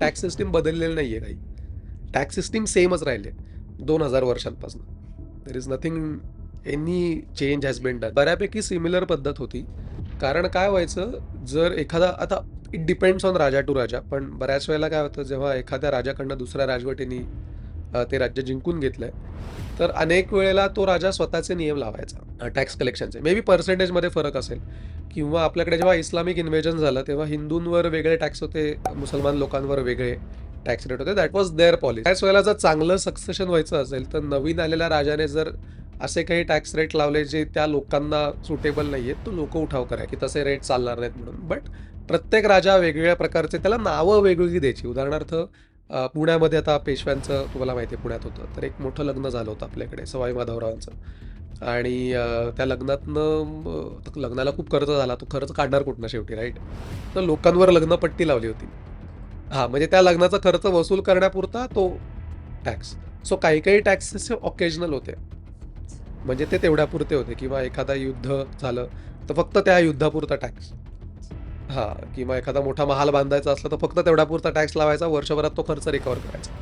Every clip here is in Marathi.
टॅक्स सिस्टीम बदललेलं नाही आहे काही टॅक्स सिस्टीम सेमच राहिले. दोन हजार वर्षांपासून. There is nothing any change has been done बऱ्यापैकी सिमिलर पद्धत होती. कारण काय व्हायचं? जर एखादा आता इट डिपेंड्स ऑन राजा टू राजा पण बऱ्याच वेळेला काय होतं? जेव्हा एखाद्या राजाकडनं दुसऱ्या राजवटीने ते राज्य जिंकून घेतलंय. तर अनेक वेळेला तो राजा स्वतःचे नियम लावायचा टॅक्स कलेक्शनचे मे बी पर्सेंटेजमध्ये फरक असेल. किंवा आपल्याकडे जेव्हा इस्लामिक इन्व्हेजन झालं तेव्हा हिंदूंवर वेगळे टॅक्स होते मुसलमान लोकांवर वेगळे टॅक्स रेट होते. दॅट वॉज देअर पॉलिसी त्याच वेळेला जर चांगलं सक्सेशन व्हायचं असेल तर नवीन आलेल्या राजाने जर असे काही टॅक्स रेट लावले जे त्या लोकांना सुटेबल नाही आहेत तो लोक उठाव करा की तसे रेट चालणार नाहीत म्हणून. बट प्रत्येक राजा वेगवेगळ्या प्रकारचे त्याला नावं वेगवेगळी द्यायची. उदाहरणार्थ पुण्यामध्ये आता पेशव्यांचं तुम्हाला माहिती आहे पुण्यात होतं. तर एक मोठं लग्न झालं होतं आपल्याकडे सवाई माधवरावांचं. आणि त्या लग्नातनं लग्नाला खूप खर्च झाला. तो खर्च काढणार कुठनं शेवटी राईट? तर लोकांवर लग्नपट्टी लावली होती. हां म्हणजे त्या लग्नाचा खर्च वसूल करण्यापुरता तो टॅक्स. सो काही काही टॅक्सेस ऑकेजनल होते. म्हणजे ते तेवढ्यापुरते होते. किंवा एखादा युद्ध झालं तर फक्त त्या युद्धापुरता टॅक्स. हां किंवा एखादा मोठा महाल बांधायचा असला तर फक्त तेवढ्यापुरता टॅक्स लावायचा वर्षभरात तो खर्च रिकवर करायचा.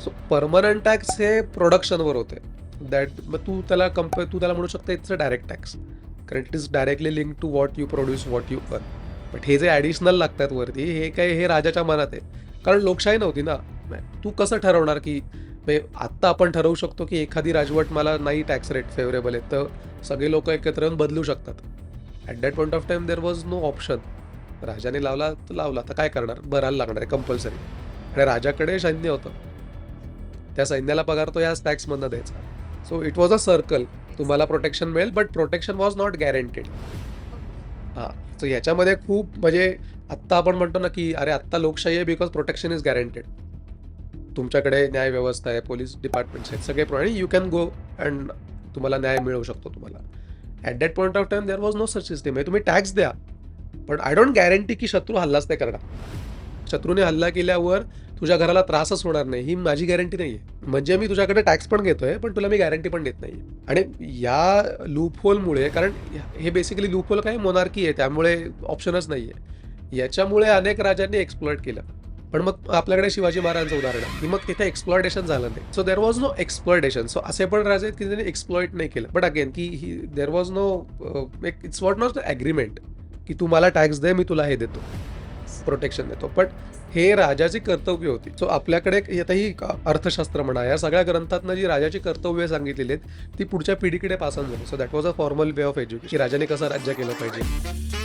सो परमनंट टॅक्स हे प्रोडक्शनवर होते. दॅट मग तू त्याला कंपेअर तू त्याला म्हणू शकता इट्स अ डायरेक्ट टॅक्स कारण it is directly link to what you produce what you earn but हे जे ॲडिशनल लागतात वरती हे काय हे राजाच्या मनात आहे. कारण लोकशाही नव्हती ना. तू कसं ठरवणार की म्हणजे आत्ता आपण ठरवू शकतो की एखादी राजवट मला नाही टॅक्स रेट फेवरेबल आहे तर सगळे लोक एकत्र येऊन बदलू शकतात. At that point of time there was no option राजाने लावला तर लावला. तर काय करणार? भरायला लागणार आहे कंपल्सरी आणि राजाकडे सैन्य होतं. त्या सैन्याला पगार तो याच टॅक्समधनं द्यायचा. So it was a circle तुम्हाला प्रोटेक्शन मिळेल but protection was not guaranteed हां. सो ह्याच्यामध्ये खूप म्हणजे आत्ता आपण म्हणतो ना की अरे आत्ता लोकशाही आहे बिकॉज प्रोटेक्शन इज गॅरंटेड तुमच्याकडे न्याय व्यवस्था आहे पोलीस डिपार्टमेंट्स आहेत सगळे आणि यू कॅन गो अँड तुम्हाला न्याय मिळू शकतो तुम्हाला. At that point of time there was no such system आहे तुम्ही टॅक्स द्या. पण आय डोंट गॅरंटी की शत्रू हल्लाच नाही करणार. शत्रूने हल्ला केल्यावर तुझ्या घराला त्रासच होणार नाही. ही माझी गॅरंटी नाही आहे म्हणजे मी तुझ्याकडे टॅक्स पण घेतोय पण तुला मी गॅरंटी पण देत नाही आणि या लूपहोलमुळे कारण हे बेसिकली लूपहोल काय? मोनार्की आहे. त्यामुळे ऑप्शनच नाही आहे याच्यामुळे अनेक राजांनी एक्सप्लॉइट केलं. पण मग आपल्याकडे शिवाजी महाराजांचं उदाहरण आहे. की मग तिथे एक्सप्लॉयटेशन झालं नाही. So there was no exploitation so असे पण राजे आहेत की त्यांनी एक्सप्लॉइट नाही केलं. बट अगेन की ही there was no it's what not agreement की तू मला टॅक्स दे मी तुला हे देतो. प्रोटेक्शन देतो. बट हे राजाची कर्तव्य होती. सो आपल्याकडे आता ही अर्थशास्त्र म्हणा या सगळ्या ग्रंथातनं जी राजाची कर्तव्य सांगितलेली आहेत ती पुढच्या पिढीकडे पासून झाली. So that was a formal way of education की राजाने कसं राज्य केलं पाहिजे.